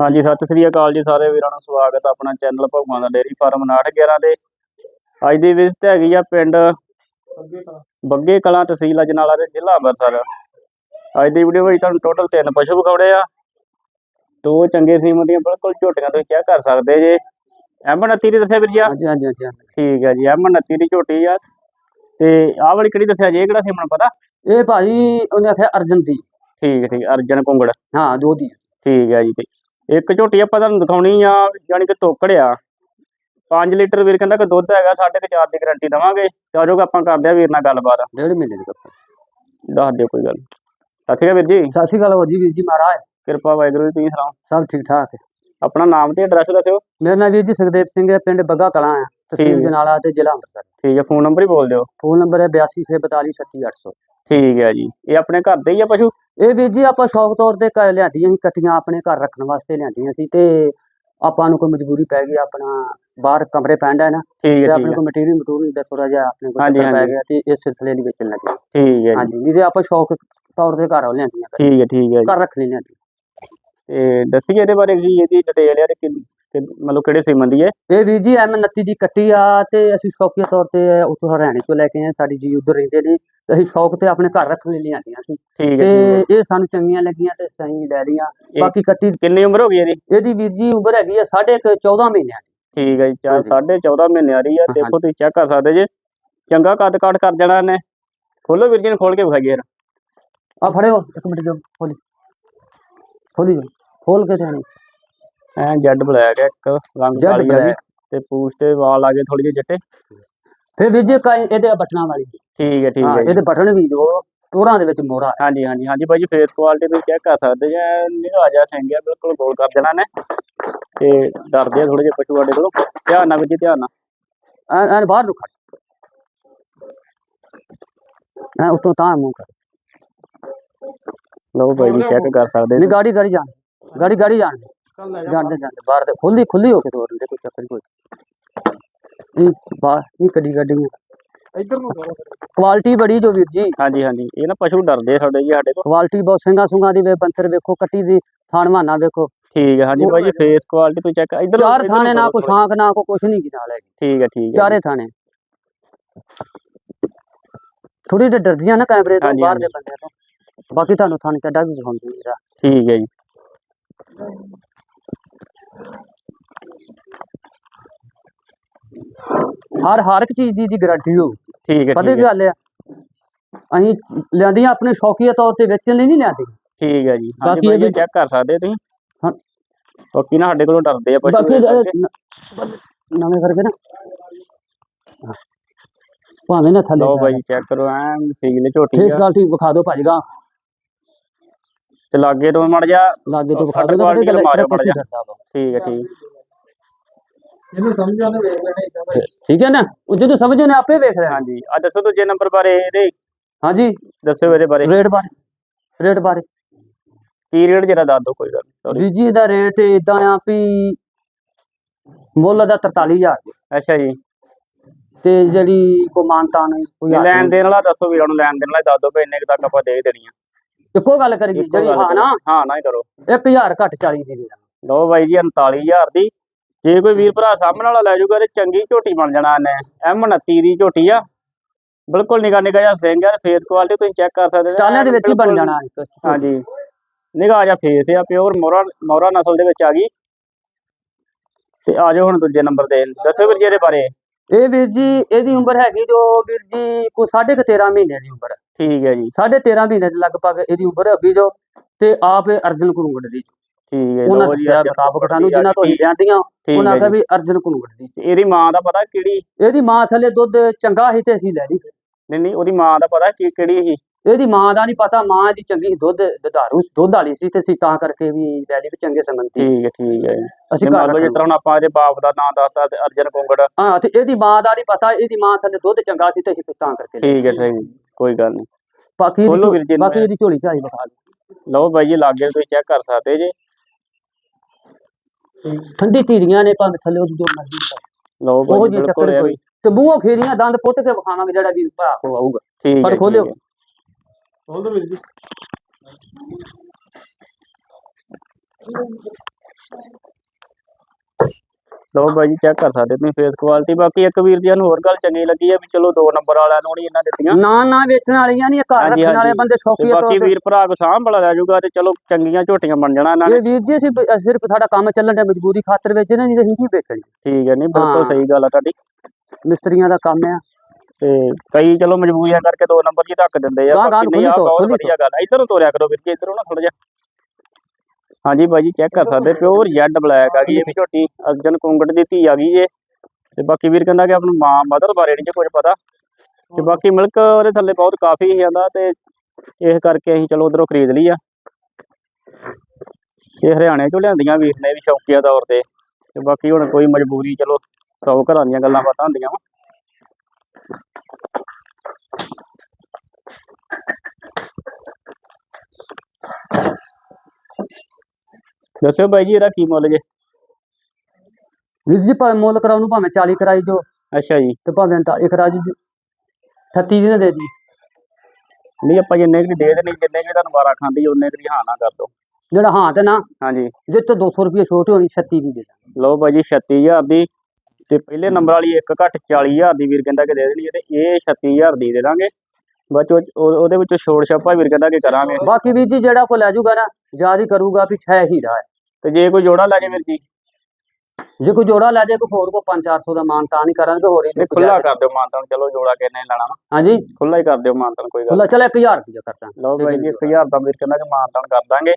ਹਾਂਜੀ ਸਤਿ ਸ੍ਰੀ ਅਕਾਲ ਜੀ ਸਾਰੇ ਵੀਰਾਂ ਨੂੰ ਸਵਾਗਤ ਹੈ ਆਪਣਾ ਚੈਨਲ ਭਗਵਾਨ ਦਾ ਡੇਅਰੀ ਫਾਰਮ 911 ਦੇ ਅੱਜ ਦੀ ਵਿਜ਼ਿਟ ਹੈਗੀ ਆ ਪਿੰਡ ਬੱਗੇ ਕਲਾਂ ਤਹਿਸੀਲ ਅਜਨਾਲਾ ਦੇ ਜ਼ਿਲ੍ਹਾ ਅੰਮ੍ਰਿਤਸਰ। ਅੱਜ ਦੀ ਵੀਡੀਓ ਵਿੱਚ ਤੁਹਾਨੂੰ ਟੋਟਲ ਤਿੰਨ ਪਸ਼ੂ ਵਿਖਾਉਣੇ ਆ। ਦੋ ਚੰਗੇ ਸੀਮਤ ਦੀਆਂ ਬਿਲਕੁਲ ਝੋਟੀਆਂ ਤੁਸੀਂ ਚੈੱਕ ਕਰ ਸਕਦੇ ਜੇ। M29 ਦੀ ਦੱਸਿਆ ਵੀਰ ਜੀ? ਹਾਂਜੀ ਹਾਂਜੀ ਹਾਂਜੀ। ਠੀਕ ਹੈ ਜੀ M29 ਦੀ ਝੋਟੀ ਆ। ਤੇ ਆਹ ਵਾਲੀ ਕਿਹੜੀ ਦੱਸਿਆ ਜੀ ਇਹ ਕਿਹੜਾ ਸੀਮਨ ਪਤਾ? ਇਹ ਭਾਜੀ ਉਹਨੇ ਆਖਿਆ ਅਰਜਨ ਦੀ। ਠੀਕ ਹੈ ਠੀਕ ਅਰਜਨ ਕੁੰਗੜ। ਹਾਂ ਦੋ ਦੀ। ਠੀਕ ਹੈ ਜੀ ਤੇ ਇੱਕ ਝੋਟੀ ਆਪਾਂ ਤੁਹਾਨੂੰ ਦਿਖਾਉਣੀ ਆ ਯਾਨੀ ਕਿ ਤੋਕੜ ਆ। 5 ਲੀਟਰ ਵੀਰ ਕਹਿੰਦਾ ਕਿ ਦੁੱਧ ਹੈਗਾ ਸਾਢੇ ਕੁ ਚਾਰ ਦੀ ਗਾਰੰਟੀ ਦਵਾਂਗੇ। ਆਜੋ ਆਪਾਂ ਕਰਦੇ ਆ ਵੀਰ ਨਾਲ ਗੱਲਬਾਤ। ਡੇਢ ਮਹੀਨੇ ਦੀ ਕੱਪ ਦੱਸ ਦਿਓ ਕੋਈ ਗੱਲ। ਸਤਿ ਸ਼੍ਰੀ ਅਕਾਲ ਵੀਰ ਜੀ। ਸਤਿ ਸ਼੍ਰੀ ਅਕਾਲ ਹੋ ਜੀ ਵੀਰ ਜੀ ਮਹਾਰਾਜ। ਕਿਰਪਾ ਵਾਹਿਗੁਰੂ ਜੀ ਤੁਸੀਂ ਸੁਣਾਓ? ਸਭ ਠੀਕ ਠਾਕ ਹੈ। ਆਪਣਾ ਨਾਮ ਤੇ ਐਡਰੈਸ ਦੱਸਿਓ। ਮੇਰਾ ਨਾਮ ਵੀਰ ਜੀ ਸੁਖਦੇਵ ਸਿੰਘ ਹੈ ਪਿੰਡ ਬੱਗਾ ਕਲਾਂ ਹੈ ਤਹਿਸੀਲ। ਜਨਾਲਾ ਤੇ ਜ਼ਿਲ੍ਹਾ ਅੰਮ੍ਰਿਤਸਰ। ਠੀਕ ਹੈ ਫੋਨ ਨੰਬਰ ਹੀ ਬੋਲ ਦਿਓ। ਫੋਨ ਨੰਬਰ ਹੈ 8242437800 ਠੀਕ ਹੈ ਜੀ। ਇਹ ਆਪਣੇ ਘਰ ਦੇ ਹੀ ਆ ਪਸ਼ੂ? ਇਹ ਵੀਰ ਜੀ ਆਪਾਂ ਸ਼ੌਕ ਤੌਰ ਤੇ ਘਰ ਲਿਆਂਦੀਆਂ ਸੀ ਕੱਟੀਆਂ ਆਪਣੇ ਘਰ ਰੱਖਣ ਵਾਸਤੇ ਲਿਆਂਦੀਆਂ ਸੀ ਤੇ ਆਪਾਂ ਨੂੰ ਕੋਈ ਮਜਬੂਰੀ ਪੈ ਗਈ ਆਪਣਾ ਬਾਹਰ ਕਮਰੇ ਪੈਂਦਾ ਹੈ ਨਾ ਤੇ ਆਪਣੇ ਕੋਲ ਮਟੀਰੀਅਲ ਮਟੂਰੀਅਲ ਦਾ ਥੋੜਾ ਜਿਹਾ ਆਪਣੇ ਕੋਲ ਪੈ। ਗਿਆ ਤੇ ਇਸ ਸਿਲਸਿਲੇ ਲਈ ਵੇਚਣ ਲੱਗੇ ਠੀਕ ਹੈ ਜੀ। ਹਾਂਜੀ ਤੇ ਆਪਾਂ ਸ਼ੌਕ ਤੌਰ ਤੇ ਘਰ ਲਿਆਂਦੀਆਂ ਠੀਕ ਹੈ ਠੀਕ ਹੈ ਜੀ। ਘਰ ਰੱਖ ਲਈ ਲਿਆਂਦੀਆਂ ਤੇ ਦੱਸੀਏ ਇਹਦੇ ਬਾਰੇ ਕੀ ਇਹਦੀ ਡਿਟੇਲ ਤੇ ਕਿ- ਮਤਲਬ ਕਿਹੜੇ ਸੀਮਨ ਦੀ ਹੈ? ਇਹ ਵੀਰ ਜੀ ਐਮ 29 ਦੀ ਕੱਟੀ ਆ ਤੇ ਅਸੀਂ ਸ਼ੌਕੀਆ ਤੌਰ ਤੇ ਉੱਥੋਂ ਹਰਿਆਣੇ ਤੋਂ ਲੈ ਕੇ ਆਏ ਸਾਡੀ ਜੀ ਉਧਰ ਰਹਿੰਦੇ ਨੇ। ਅਸੀਂ ਸ਼ੌਕ ਤੇ ਆਪਣੇ ਘਰ ਰੱਖ ਲਈ ਲਿਆਂਦੀਆਂ ਸੀ। ਠੀਕ ਹੈ ਤੇ ਇਹ ਸਾਨੂੰ ਚੰਗੀਆਂ ਲੱਗੀਆਂ ਤੇ ਸਹੀ ਲੈ ਲਈਆਂ। ਬਾਕੀ ਕੱਟੀ ਕਿੰਨੀ ਉਮਰ ਹੋ ਗਈ ਇਹਦੀ? ਇਹਦੀ ਵੀਰ ਜੀ ਉਮਰ ਹੈਗੀ ਆ ਸਾਢੇ ਕੁ 14 ਮਹੀਨਿਆਂ ਦੀ। ਠੀਕ ਹੈ ਜੀ ਚਾਰ ਹਾਂਜੀ। ਸਾਢੇ 14 ਮਹੀਨੇ ਆ ਰਹੀ ਆ ਦੇਖੋ ਤੁਸੀਂ ਚੈੱਕ ਕਰ ਸਕਦੇ ਜੇ। ਚੰਗਾ ਕੱਦ ਕਾਟ ਕਰ ਜਾਣਾ ਇਹਨੇ। ਖੋਲੋ ਵੀਰ ਜੀ ਨੂੰ ਖੋਲ ਕੇ ਵਿਖਾਈਏ ਯਾਰ। ਆ ਫੜਿਓ ਇੱਕ ਮਿੰਟ ਜੋ ਖੋਲੀ। ਖੋਲੀ ਜੋ ਖੋਲ ਕੇ ਜਾਣੀ ਐ ਜੱਡ ਬਲੈਕ ਇੱਕ ਰੰਗ ਕਾਲੀ ਆ ਤੇ ਪੂਛ ਤੇ ਵਾਲ ਆ ਗਏ ਥੋੜੀ ਜਿਹੀ ਚਿੱਟੇ ਫਿਰ ਵੀਰ ਜੀ ਕਈ ਇਹਦੇ ਬਟਨਾਂ ਵਾਲੀ। ਠੀਕ ਹੈ ਠੀਕ ਹਾਂ ਹੈ ਜੀ। ਇਹਦੇ ਬਟਨ ਵੀ ਜੋ ਟੋਰਾਂ ਦੇ ਵਿੱਚ ਮੋਹਰਾ। ਹਾਂਜੀ ਹਾਂਜੀ ਹਾਂਜੀ ਬਾਈ ਜੀ ਫੇਸ ਕੁਆਲਿਟੀ ਤੁਸੀਂ ਚੈੱਕ ਕਰ ਸਕਦੇ ਜੇ। ਨਿਗਾਹ ਜਾ ਸਿੰਗਿਆ ਬਿਲਕੁਲ ਗੋਲ ਕਰ ਦੇਣਾ ਨੇ ਤੇ ਡਰਦੇ ਆ ਥੋੜੇ ਜਿਹੇ ਪਸ਼ੂ ਸਾਡੇ ਕੋਲੋਂ। ਧਿਆਨ ਨਾਲ ਜੀ ਧਿਆਨ ਨਾਲ। ਐ ਐਨ ਬਾਹਰ ਨੂੰ ਖੜ ਐ ਉਤੋਂ ਤਾਂ ਮੂੰਹ ਕਰ। ਲਓ ਬਾਈ ਜੀ ਚੈੱਕ ਕਰ ਸਕਦੇ ਨਹੀਂ ਗਾੜੀ ਗਾੜੀ ਜਾਣ। ਗਾੜੀ ਗਾੜੀ ਜਾਣ। ਜਾਂਦੇ ਜਾਂਦੇ ਬਾਹਰ ਦੇ। ਖੁੱਲੀ ਖੁੱਲੀ ਹੋ। ਕੇ ਤੋਰਨ ਦੇ ਕੋਈ ਚੱਕਰ ਨਹੀਂ ਕੋਈ। ਇਹ ਬਾਹਰ ਇਹ ਕੱਢੀ ਗੱਡੀਆਂ? ਇੱਧਰ ਨੂੰ ਕੁਆਲਿਟੀ ਬੜੀ ਜੋ ਵੀਰ ਜੀ। ਹਾਂਜੀ ਹਾਂਜੀ। ਇਹ ਨਾ ਪਸ਼ੂ ਡਰਦੇ ਸਾਡੇ ਜੀ ਸਾਡੇ ਕੋਲ। ਕੁਆਲਿਟੀ ਬਹੁਤ ਸਿੰਘਾਂ ਸੁੰਗਾਂ ਦੀ ਵੇ ਬੰਤਰ ਵੇਖੋ ਕੱਟੀ ਦੀ ਥਾਣ ਮਾਨਾ ਵੇਖੋ। ਠੀਕ ਹੈ ਹਾਂਜੀ ਬਾਈ ਜੀ ਫੇਸ ਕੁਆਲਿਟੀ ਤੁਸੀਂ ਚੈੱਕ ਇੱਧਰ ਚਾਰ ਥਾਣੇ ਨਾ ਕੋਈ ਸ਼ਾਂਖ ਨਾ ਕੋਈ ਕੁਛ ਨਹੀਂ ਕੀ। ਨਾਲ ਠੀਕ ਹੈ ਠੀਕ ਹੈ ਚਾਰੇ ਥਾਣੇ। ਥੋੜੀ ਜਿਹੀ ਡਰਦੀਆਂ ਨਾ ਕੈਮਰੇ ਤੋਂ ਬਾਹਰ ਦੇ ਬੰਦੇ ਤੋਂ। ਬਾਕੀ ਤੁਹਾਨੂੰ ਥਾਣੇ ਚੱਡਾ ਵੀ ਦਿਖਾਉਂਦੀ ਮੇਰਾ ਠੀਕ ਹੈ ਜੀ। ਹਰ ਹਰ ਇੱਕ ਚੀਜ਼ ਦੀ ਦੀ ਗਾਰੰਟੀ ਹੋਊ। ਠੀਕ ਹੈ ਪਤਾ ਠੀਕ ਕੀ ਹੈ। ਗੱਲ ਆ? ਅਸੀਂ ਲਿਆਂਦੀਆਂ ਆਪਣੇ ਸ਼ੌਕੀਆ ਤੌਰ ਤੇ ਵੇਚਣ ਲਈ ਨਹੀਂ ਲਿਆਂਦੀ। ਠੀਕ ਹੈ ਜੀ। ਬਾਕੀ ਇਹਦੇ- ਚੈੱਕ ਕਰ ਸਕਦੇ ਤੁਸੀਂ? ਹਾਂ। ਬਾਕੀ ਨਾ ਸਾਡੇ ਕੋਲੋਂ ਡਰਦੇ ਆ ਪਸ਼ੂ ਬਾਕੀ ਇਸ ਨਵੇਂ ਕਰਕੇ ਨਾ। ਭਾਵੇਂ ਨਾ ਥੱਲੇ ਲਓ ਬਾਈ ਚੈੱਕ ਕਰੋ ਐ ਸੀਲ ਝੋਟੀ ਆ। ਕੁਆਲਿਟੀ ਵਿਖਾ ਦਿਓ ਭਾਜੀ ਗਾ ਤੇ ਲਾਗੇ ਤੋਂ ਮੜ ਜਾ। ਲਾਗੇ ਤੋਂ ਵਿਖਾ ਦਿਓ ਠੀਕ ਹੈ ਠੀਕ। ਇਹਨੂੰ ਸਮਝ ਆਉਂਦਾ ਵੇਖ ਲੈਣੇ ਠੀਕ ਹੈ ਨਾ? ਉਹ ਜਦੋਂ ਸਮਝੋ ਨੇ ਆਪੇ ਵੇਖ ਰਿਹਾ ਹਾਂਜੀ। ਆ ਦੱਸੋ ਦੂਜੇ ਨੰਬਰ ਬਾਰੇ ਇਹਦੇ। ਹਾਂਜੀ ਦੱਸਿਓ ਇਹਦੇ ਬਾਰੇ। ਰੇਟ ਬਾਰੇ। ਰੇਟ ਬਾਰੇ। ਕੀ ਰੇਟ ਜਰਾ ਦੱਸ ਦਿਓ ਕੋਈ ਗੱਲ ਸੌਰੀ ਬੀਜੀ ਦਾ ਰੇਟ ਇਦਾਂ ਆ ਵੀ ਮੁੱਲ ਦਾ 43000 ਜੀ ਅੱਛਾ ਜੀ। ਤੇ ਜਿਹੜੀ ਕੋ ਮਾਨਤਾ ਨਹੀਂ ਕੋਈ ਲੈਣ ਦੇਣ ਵਾਲਾ ਦੱਸੋ ਵੀਰਾਂ ਨੂੰ ਲੈਣ ਦੇਣ ਵਾਲਾ ਦੱਸ ਦਿਓ ਵੀ ਇੰਨੇ ਤੱਕ ਆਪਾਂ ਦੇ ਦੇਣੀ ਆ। ਇੱਕੋ ਗੱਲ ਕਰੀਏ ਜਿਹੜੀ ਹਾਂ ਨਾ। ਹਾਂ ਨਾ ਹੀ ਕਰੋ। 1000 ਘੱਟ 40 ਦੀ ਦੇ ਦਾਂਗੇ। ਲਓ ਬਾਈ ਜੀ 39000 ਦੀ। ਜੇ ਕੋਈ ਵੀਰ ਭਰਾ ਸਾਹਮਣੇ ਵਾਲਾ ਲੈ ਜਾਊਗਾ ਤੇ ਚੰਗੀ ਝੋਟੀ ਬਣ ਜਾਣਾ ਇਹਨੇ। M29 ਦੀ ਝੋਟੀ ਆ। ਬਿਲਕੁਲ ਨਿਗਾ ਨਿਗਾ ਜਿਹਾ ਸਿੰਘ ਆ ਫੇਸ ਕੁਆਲਿਟੀ ਤੁਸੀਂ ਚੈੱਕ ਕਰ ਸਕਦੇ ਹੋ। ਸਟਾਲਿਆਂ ਦੇ ਵਿੱਚ ਹੀ ਬਣ ਜਾਣਾ। ਹਾਂਜੀ। ਨਿਗਾਹ ਜਿਹਾ ਫੇਸ ਆ ਪਿਓਰ ਮੋਰਾ ਮੋਰਾ ਨਸਲ ਦੇ ਵਿੱਚ ਆ ਗਈ। ਤੇ ਆ ਜਾਓ ਹੁਣ ਦੂਜੇ ਨੰਬਰ ਤੇ। ਦੱਸੋ ਵੀਰ ਜੀ ਇਹਦੇ ਬਾਰੇ। ਇਹ ਵੀਰ ਜੀ ਇਹਦੀ ਉਮਰ ਹੈਗੀ ਜੋ ਵੀਰ ਜੀ ਕੋ 13.5 ਮਹੀਨੇ ਦੀ ਉਮਰ ਠੀਕ ਹੈ ਜੀ। 13.5 ਮਹੀਨੇ ਦੇ ਲਗਭਗ ਇਹਦੀ ਉਮਰ ਹੈਗੀ ਜੋ ਤੇ ਆਪ ਅਰਜਨ ਕੁਰੰਗੜ ਦੀ। ਠੀਕ ਹੈ ਉਹਨਾਂ ਲਓ ਜੀ ਦੇ ਮੁਤਾਬਕ ਸਾਨੂੰ ਜਿਨ੍ਹਾਂ ਤੋਂ ਜਾਂਦੀਆਂ ਠੀਕ ਉਹਨਾਂ ਹੈ ਆਖਿਆ ਜੀ। ਵੀ ਅਰਜਨ ਕੁਰੰਗੜ ਦੀ ਤੇ ਇਹਦੀ ਮਾਂ ਦਾ ਪਤਾ ਕਿਹੜੀ ਇਹਦੀ ਮਾਂ ਥੱਲੇ ਦੁੱਧ ਚੰਗਾ ਸੀ ਤੇ ਅਸੀਂ ਲੈ ਲਈ ਨਹੀਂ ਨਹੀਂ ਉਹਦੀ ਮਾਂ ਦਾ ਪਤਾ ਕੀ ਕਿਹੜੀ ਸੀ ਇਹਦੀ ਮਾਂ ਦਾ ਨਹੀਂ ਪਤਾ ਮਾਂ ਦੀ ਚੰਗੀ ਦੁੱਧ ਦੁਧਾਰੂ ਦੁੱਧ ਵਾਲੀ ਸੀ ਤੇ ਅਸੀਂ ਤਾਂ ਕਰਕੇ ਵੀ ਲੈ ਲਈ ਵੀ ਚੰਗੇ ਸੰਬੰਧੀ ਠੀਕ ਹੈ ਠੀਕ ਹੈ ਜੀ ਅਸੀਂ ਜੇ ਘਰ। ਤਰ੍ਹਾਂ ਆਪਾਂ ਇਹਦੇ ਬਾਪ ਦਾ ਨਾਮ ਦੱਸਤਾ ਤੇ ਅਰਜਨ ਕੁੰਗੜ ਹਾਂ ਤੇ ਇਹਦੀ ਮਾਂ ਦਾ ਨਹੀਂ ਪਤਾ ਇਹਦੀ ਮਾਂ ਥੱਲੇ ਦੁੱਧ ਚੰਗਾ ਸੀ ਤੇ ਅਸੀਂ ਤਾਂ ਕਰਕੇ। ਠੀਕ ਹੈ ਠੀਕ ਕੋਈ ਗੱਲ ਨਹੀਂ ਬਾਕੀ ਬਾਕੀ। ਇਹਦੀ ਝੋਲੀ। ਲਓ ਬਾਈ ਜੀ ਲਾਗੇ ਤੁਸੀਂ ਚੈੱਕ ਕਰ ਸਕਦੇ ਜੇ ਠੰਡੀ ਧੀਰੀਆਂ ਨੇ ਭਾਵੇਂ ਥੱਲੇ ਉਹਦੀ ਜੋ ਮਰਜ਼ੀ ਕਰ ਲਓ ਉਹ ਜੀ ਚੱਕਰ ਕੋਈ ਤੇ ਮੂੰਹੋਂ ਫੇਰੀਆਂ ਦੰਦ ਪੁੱਟ ਕੇ ਵਿਖਾਵਾਂਗੇ ਜਿਹੜਾ ਵੀ ਭਰਾ ਕੋ ਆਊਗਾ ਠੀਕ ਪਰ ਖੋਲਿਓ। ਠੀਕ ਹੈ। ਖੋਲ ਦੋ ਵੀਰ ਜੀ ਲੋ ਬਾਈ ਜੀ ਚੈੱਕ ਕਰ ਸਕਦੇ ਤੁਸੀਂ ਫੇਸ ਕੁਆਲਿਟੀ ਬਾਕੀ ਇੱਕ ਵੀਰ ਜੀ ਨੂੰ ਹੋਰ ਗੱਲ ਚੰਗੀ ਲੱਗੀ ਹੈ ਵੀ ਚਲੋ ਦੋ ਨੰਬਰ ਵਾਲਿਆਂ ਨੂੰ ਨਹੀਂ ਇਹਨਾਂ ਦਿੱਤੀਆਂ। ਨਾ ਨਾ ਵੇਚਣ ਵਾਲੀਆਂ ਨਹੀਂ ਘਰ ਰੱਖਣ ਵਾਲੇ। ਬੰਦੇ ਤੇ ਸ਼ੌਕੀਆ ਬਾਕੀ ਤੇ। ਵੀਰ ਭਰਾ ਕੋ ਸਾਂਭ ਬੜਾ ਲੈ ਜਾਊਗਾ ਤੇ ਚਲੋ ਚੰਗੀਆਂ ਝੋਟੀਆਂ ਬਣ ਜਾਣਾ ਇਹਨਾਂ ਨੇ। ਇਹ ਵੀਰ ਜੀ ਅਸੀਂ ਸਿਰਫ ਸਾਡਾ ਕੰਮ ਚੱਲਣ ਦਾ ਮਜਬੂਰੀ ਖਾਤਰ ਵਿੱਚ ਨਹੀਂ ਤਾਂ ਕੀ ਵੇਚਣੀ ਠੀਕ ਹੈ ਨਹੀਂ ਬਿਲਕੁਲ। ਸਹੀ ਗੱਲ ਆ ਤੁਹਾਡੀ। ਮਿਸਤਰੀਆਂ ਦਾ ਕੰਮ ਆ। ਤੇ ਕਈ ਚਲੋ ਮਜਬੂਰੀਆਂ ਕਰਕੇ ਦੋ ਨੰਬਰ ਜੀ ਧੱਕ ਦਿੰਦੇ ਆ ਬਾਕੀ ਨਹੀਂ ਆ ਤੋਂ, ਬਹੁਤ ਵਧੀਆ ਗੱਲ ਆ। ਇਧਰੋਂ ਤੋਰਿਆ ਕਰੋ ਵੀਰ ਜੀ ਇਧਰੋਂ ਨਾ ਥੋੜਾ ਜਿਹਾ। ਹਾਂਜੀ ਬਾਈ ਜੀ ਚੈੱਕ ਕਰ ਸਕਦੇ ਪਿਓਰ ਜੈਡ ਬਲੈਕ ਆ ਗਈ ਇਹ ਵੀ ਝੋਟੀ, ਅਰਜਨ ਕੁੰਗੜ ਦੀ ਧੀ ਆ ਗਈ ਜੇ ਤੇ ਬਾਕੀ ਵੀਰ ਕਹਿੰਦਾ ਕਿ ਆਪਣੀ ਮਾਂ ਮਦਰ ਬਾਰੇ ਨਹੀਂ ਕੁਝ ਪਤਾ। ਤੇ ਬਾਕੀ ਮਿਲਕ ਉਹਦੇ ਥੱਲੇ ਬਹੁਤ ਕਾਫੀ ਜਾਂਦਾ ਤੇ ਇਸ ਕਰਕੇ ਅਸੀਂ ਚਲੋ ਉਧਰੋਂ ਖਰੀਦ ਲਈ ਆ। ਇਹ ਹਰਿਆਣੇ ਚੋਂ ਲਿਆਂਦੀਆਂ ਵੀਰ ਨੇ ਵੀ ਸ਼ੌਕੀਆ ਤੌਰ ਤੇ। ਤੇ ਬਾਕੀ ਹੁਣ ਕੋਈ ਮਜਬੂਰੀ, ਚਲੋ ਸੌ ਘਰਾਂ ਦੀਆਂ ਗੱਲਾਂ ਬਾਤਾਂ ਹੁੰਦੀਆਂ ਵਾ। ਦੱਸਿਓ ਬਾਈ ਜੀ ਇਹਦਾ ਕੀ ਮੁੱਲ ਜੇ? ਵੀਰ ਜੀ ਭਾਵੇਂ ਮੁੱਲ ਕਰਾਉ ਨੂੰ ਭਾਵੇਂ 40 ਕਰਾਈ ਜੋ ਅੱਛਾ ਜੀ। ਤੇ ਭਾਵੇਂ ਤਾਂ ਇੱਕ ਰਾਜੀ 38 ਦੀ ਨਾ ਦੇ ਦੀ। ਨਹੀਂ ਆਪਾਂ ਜਿੰਨੇ ਕੁ ਦੀ ਦੇ ਦੇਣੀ ਜਿੰਨੇ ਕੁ ਤੁਹਾਨੂੰ ਵਾਰਾ ਖਾਂਦੀ ਉਹਨੇ ਕੁ ਦੀ ਹਾਂ ਨਾ ਕਰ ਦੋ। ਜਿਹੜਾ ਹਾਂ ਤੇ ਨਾ ਹਾਂਜੀ। ਜੇ ਤੋਂ 200 ਰੁਪਏ ਛੋਟ ਹੋਣੀ 36 ਦੀ ਦੇ। ਲਓ ਬਾਈ ਜੀ 36000 ਦੀ। ਤੇ ਪਹਿਲੇ ਨੰਬਰ ਵਾਲੀ ਇੱਕ ਘੱਟ 40000 ਦੀ ਵੀਰ ਕਹਿੰਦਾ ਕਿ ਦੇ ਦੇਣੀ ਤੇ ਇਹ 36000 ਦੀ ਦੇ ਦਾਂਗੇ। ਬਾਅਦ ਉਹਦੇ ਵਿੱਚੋਂ ਛੋੜ ਛਾਪਾ ਵੀਰ ਕਹਿੰਦਾ ਕਿ ਕਰਾਂਗੇ। ਬਾਕੀ ਵੀਰ ਜੀ ਜਿਹੜਾ ਕੋ ਲੈ ਜਾਊਗਾ ਨਾ ਯਾਦ ਹੀ ਕਰੂਗਾ ਵੀ ਛੇ ਹੀ ਰਹਾ। ਹੈ ਤੇ ਜੇ ਕੋਈ ਜੋੜਾ ਲੈ ਜੇ ਵੀਰ ਜੀ ਜੇ ਕੋਈ ਜੋੜਾ ਲੈ ਜਾਏ ਕੋਈ ਹੋਰ ਕੋ 5-400 ਦਾ ਮਾਨ ਤਾਂ ਨਹੀਂ ਕਰਾਂਗੇ ਹੋਰ ਹੀ ਤੇ ਖੁੱਲਾ ਕਰ ਦਿਓ ਮਾਨਤਨ ਚਲੋ ਜੋੜਾ ਕਿੰਨੇ ਲੈਣਾ ਵਾ ਹਾਂਜੀ। ਖੁੱਲਾ ਹੀ ਕਰ ਦਿਓ ਮਾਨਤਨ ਕੋਈ ਗੱਲ ਚਲ 1000 ਰੁਪਏ ਕਰਦਾ ਲਓ ਬਾਈ ਜੀ। 1000 ਦਾ ਵੀਰ ਕਹਿੰਦਾ ਕਿ ਮਾਨਤਨ ਕਰ ਦਾਂਗੇ।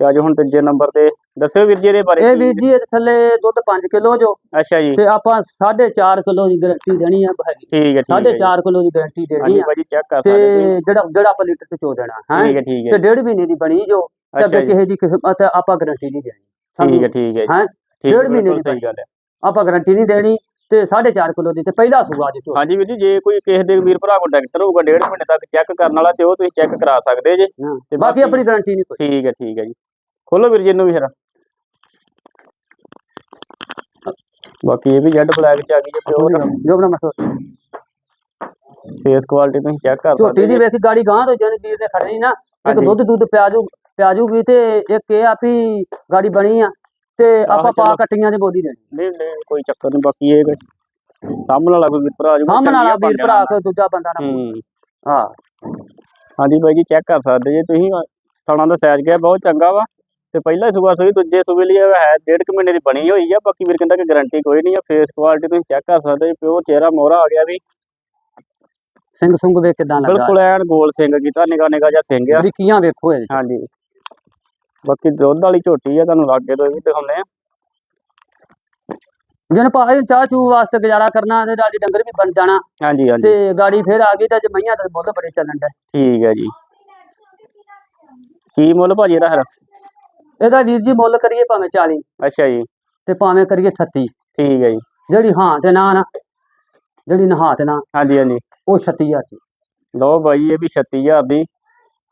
ਤੇ ਅੱਜ ਹੁਣ ਤੀਜੇ ਨੰਬਰ ਤੇ ਦੱਸਿਓ ਵੀਰ ਜੀ ਇਹਦੇ ਬਾਰੇ ਇਹ ਵੀਰ ਜੀ ਥੱਲੇ ਦੁੱਧ 5 ਕਿਲੋ ਜੋ। ਅੱਛਾ ਜੀ। ਤੇ ਆਪਾਂ 4.5 ਕਿਲੋ ਦੀ ਗਾਰੰਟੀ ਦੇਣੀ ਆ ਭਾਈ ਠੀਕ ਹੈ ਠੀਕ ਹੈ ਜੀ। 4.5 ਕਿਲੋ ਦੀ ਗਾਰੰਟੀ ਦੇਣੀ ਹਾਂਜੀ ਆ। ਬਾਈ ਜੀ ਚੈੱਕ ਕਰ ਤੇ ਸਕਦੇ ਤੁਸੀਂ। ਜਿਹੜਾ ਜਿਹੜਾ ਆਪਾਂ ਲੀਟਰ ਤੇ ਚੋ ਦੇਣਾ ਹੈ? ਠੀਕ ਹੈ ਠੀਕ ਹੈ। ਤੇ ਡੇਢ ਮਹੀਨੇ ਦੀ ਬਣੀ ਜੋ। ਤੇ ਅੱਛਾ ਜੀ। ਕਿਸੇ ਦੀ ਕਿਸਮਤ ਹੈ, ਆਪਾਂ ਗਾਰੰਟੀ ਨਹੀਂ ਦੇਣੀ। ਠੀਕ ਹੈ ਠੀਕ ਹੈ ਜੀ। ਹੈਂ? ਠੀਕ ਡੇਢ ਮਹੀਨੇ ਬਿਲਕੁਲ ਦੀ ਸਹੀ ਗੱਲ ਹੈ। ਆਪਾਂ ਗਾਰੰਟੀ ਨਹੀਂ ਦੇਣੀ ਤੇ 4.5 ਕਿਲੋ ਦੀ ਤੇ ਪਹਿਲਾ ਸੂਆ ਜੀ ਹਾਂਜੀ ਵੀਰ ਜੀ ਜੇ ਕੋਈ ਕਿਸੇ ਦੇ ਵੀਰ ਭਰਾ ਕੋਲ ਡਾਕਟਰ ਹੋਊਗਾ ਡੇਢ ਮਹੀਨੇ ਤੱਕ ਚੈੱਕ ਕਰਨ ਵਾਲਾ ਤੇ ਉਹ ਤੁਸੀਂ ਚੈੱਕ ਕਰਾ ਸਕਦੇ ਜੇ। ਤੇ ਬਾਕੀ ਆਪਣੀ ਗਾਰੰਟੀ ਨਹੀਂ ਕੋਈ। ਠੀਕ ਹੈ ਠੀਕ ਹੈ ਜੀ। ਖੋਲੋ ਵੀਰ ਜੀ ਇਹਨੂੰ ਵੀ ਫਿਰ। ਬਾਕੀ ਇਹ ਵੀ ਜੈਡ ਬਲੈਕ ਚ ਆ ਗਈ ਜੇ ਪਿਓਰ ਜੋ ਬਣਾ ਮਸੋ ਫੇਸ ਕੁਆਲਿਟੀ ਤੁਸੀਂ ਚੈੱਕ ਕਰ ਝੋਟੀ ਸਕਦੇ ਦੀ ਜੀ। ਵੇਖੀ ਗਾੜੀ ਗਾਂ ਤੋਂ ਜਨ ਵੀਰ ਨੇ ਖੜਨੀ ਨਾ ਇੱਕ ਹਾਂਜੀ। ਦੁੱਧ ਦੁੱਧ ਪਿਆਜੂ ਪਿਆਜੂਗੀ ਤੇ ਇੱਕ ਇਹ ਆ ਵੀ ਗਾੜੀ ਬਣੀ ਆ ਤੇ ਆਪਾਂ ਪਾ। ਕੱਟੀਆਂ ਦੀ ਬੋਦੀ ਦੇਣੀ ਨਹੀਂ ਨਹੀਂ ਕੋਈ ਚੱਕਰ ਨਹੀਂ ਬਾਕੀ ਇਹ ਸਾਹਮਣੇ ਵਾਲਾ ਕੋਈ ਵੀਰ ਭਰਾ ਸਾਹਮਣੇ ਵਾਲਾ ਵੀਰ ਭਰਾ ਕੇ ਦੂਜਾ ਬੰਦਾ ਨਾ ਹੂੰ। ਹਾਂਜੀ ਬਾਈ ਜੀ ਚੈੱਕ ਕਰ ਸਕਦੇ ਜੇ ਤੁਸੀਂ ਥਣਾ ਦਾ ਸਾਈਜ਼ ਗਿਆ ਬਹੁਤ ਚੰਗਾ ਵਾ। ਤੇ ਪਹਿਲਾ ਸੂਬਾ ਸੂਈ ਦੂਜੇ ਸੂਬੇ ਲਈ ਹੈ ਡੇਢ ਕੁ ਮਹੀਨੇ ਦੀ ਬਣੀ ਹੋਈ ਆ। ਬਾਕੀ ਵੀਰ ਕਹਿੰਦਾ ਕਿ ਗਾਰੰਟੀ ਕੋਈ ਨਹੀਂ ਆ ਫੇਸ ਕੁਆਲਿਟੀ ਤੁਸੀਂ ਚੈੱਕ ਕਰ ਸਕਦੇ ਪਿਓ ਚਿਹਰਾ ਮੋਹਰਾ ਆ ਗਿਆ ਵੀ। ਸਿੰਘ ਸੁੰਗ ਵੇਖ ਕਿਦਾਂ ਲੱਗਾ। ਬਿਲਕੁਲ ਐਨ ਗੋਲ ਸਿੰਘ ਕੀਤਾ ਨਿਗਾ ਨਿਗਾ ਜਿਹਾ ਸਿੰਘ ਆ। ਬਰੀਕੀਆਂ ਵੇਖੋ ਇਹ। ਹਾਂਜੀ। ਬਾਕੀ ਦੁੱਧ ਵਾਲੀ ਝੋਟੀ ਆ ਤੁਹਾਨੂੰ ਲਾਗੇ ਤੋਂ ਇਹ ਵੀ ਦਿਖਾਉਂਦੇ ਆ। ਜਿਹਨੇ ਭਾਵੇਂ ਚਾਹ ਚੂ ਵਾਸਤੇ ਗੁਜ਼ਾਰਾ ਕਰਨਾ ਤੇ ਰਾਜੀ ਡੰਗਰ ਵੀ ਬਣ ਜਾਣਾ। ਹਾਂਜੀ ਹਾਂਜੀ। ਤੇ ਗਾੜੀ ਫੇਰ ਆ ਗਈ ਤਾਂ ਜੇ ਮਈਆਂ ਦਾ ਮੁੱਲ ਬੜੇ ਚੱਲਣ ਦਾ ਠੀਕ ਹੈ ਜੀ। ਕੀ ਮੁੱਲ ਭਾਜੀ ਇਹਦਾ ਫਿਰ? ਇਹਦਾ ਵੀਰ ਜੀ ਮੁੱਲ ਕਰੀਏ ਭਾਵੇਂ 40 ਅੱਛਾ ਜੀ। ਤੇ ਭਾਵੇਂ ਕਰੀਏ 36 ਠੀਕ ਹੈ ਜੀ। ਜਿਹੜੀ ਹਾਂ ਤੇ ਨਾ ਨਾ ਜਿਹੜੀ ਨਾ ਹਾਂ ਤੇ ਨਾ ਹਾਂਜੀ ਹਾਂਜੀ। ਉਹ 36000 ਦੀ। ਲਓ ਬਾਈ ਇਹ ਵੀ 36000 ਦੀ।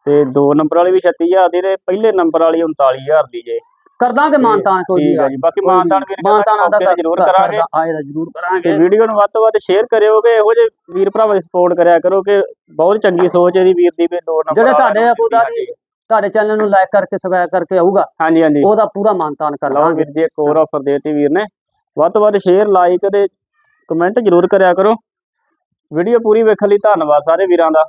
ਤੇ ਦੋ ਨੰਬਰ ਵਾਲੀ ਵੀ 36000 ਦੀ ਤੇ ਪਹਿਲੇ ਨੰਬਰ ਵਾਲੀ 39000 ਦੀ ਜੇ। ਕਰ ਦਾਂਗੇ ਮਾਨਤਾਨ ਕੋਈ ਠੀਕ ਹੈ ਜੀ ਬਾਕੀ ਮਾਨਤਾਨ ਵੀਰ ਮਾਨਤਾਨ ਕਹਿੰਦਾ ਜ਼ਰੂਰ ਕਰਾਂਗੇ। ਆਏਗਾ ਜ਼ਰੂਰ ਤੇ ਕਰਾਂਗੇ। ਵੀਡੀਓ ਨੂੰ ਵੱਧ ਤੋਂ ਵੱਧ ਸ਼ੇਅਰ ਕਰਿਓਗੇ ਇਹੋ ਜਿਹੇ ਵੀਰ ਭਰਾਵਾਂ ਦੀ ਸਪੋਰਟ ਕਰਿਆ ਕਰੋ ਕਿ ਬਹੁਤ ਚੰਗੀ ਸੋਚ ਇਹਦੀ ਵੀਰ ਦੀ ਵੀ ਦੋ ਨੰਬਰ ਜਿਹੜੇ ਤੁਹਾਡੇ ਅਬੂਦਾ ਦੀ ਤੁਹਾਡੇ ਚੈਨਲ ਨੂੰ ਲਾਈਕ ਕਰਕੇ ਸਬਸਕ੍ਰਾਈਬ ਕਰਕੇ ਆਊਗਾ ਹਾਂਜੀ ਹਾਂਜੀ। ਉਹਦਾ ਪੂਰਾ ਮਾਨਤਾਨ ਕਰ ਲਾਂਗੇ ਵੀਰ ਜੀ ਇੱਕ ਹੋਰ ਆਫਰ ਦੇਤੀ ਵੀਰ ਨੇ। ਵੱਧ ਤੋਂ ਵੱਧ ਸ਼ੇਅਰ ਲਾਈਕ ਤੇ ਕਮੈਂਟ ਜ਼ਰੂਰ ਕਰਿਆ ਕਰੋ। ਵੀਡੀਓ ਪੂਰੀ ਵੇਖਣ ਲਈ ਧੰਨਵਾਦ ਸਾਰੇ ਵੀਰਾਂ ਦਾ।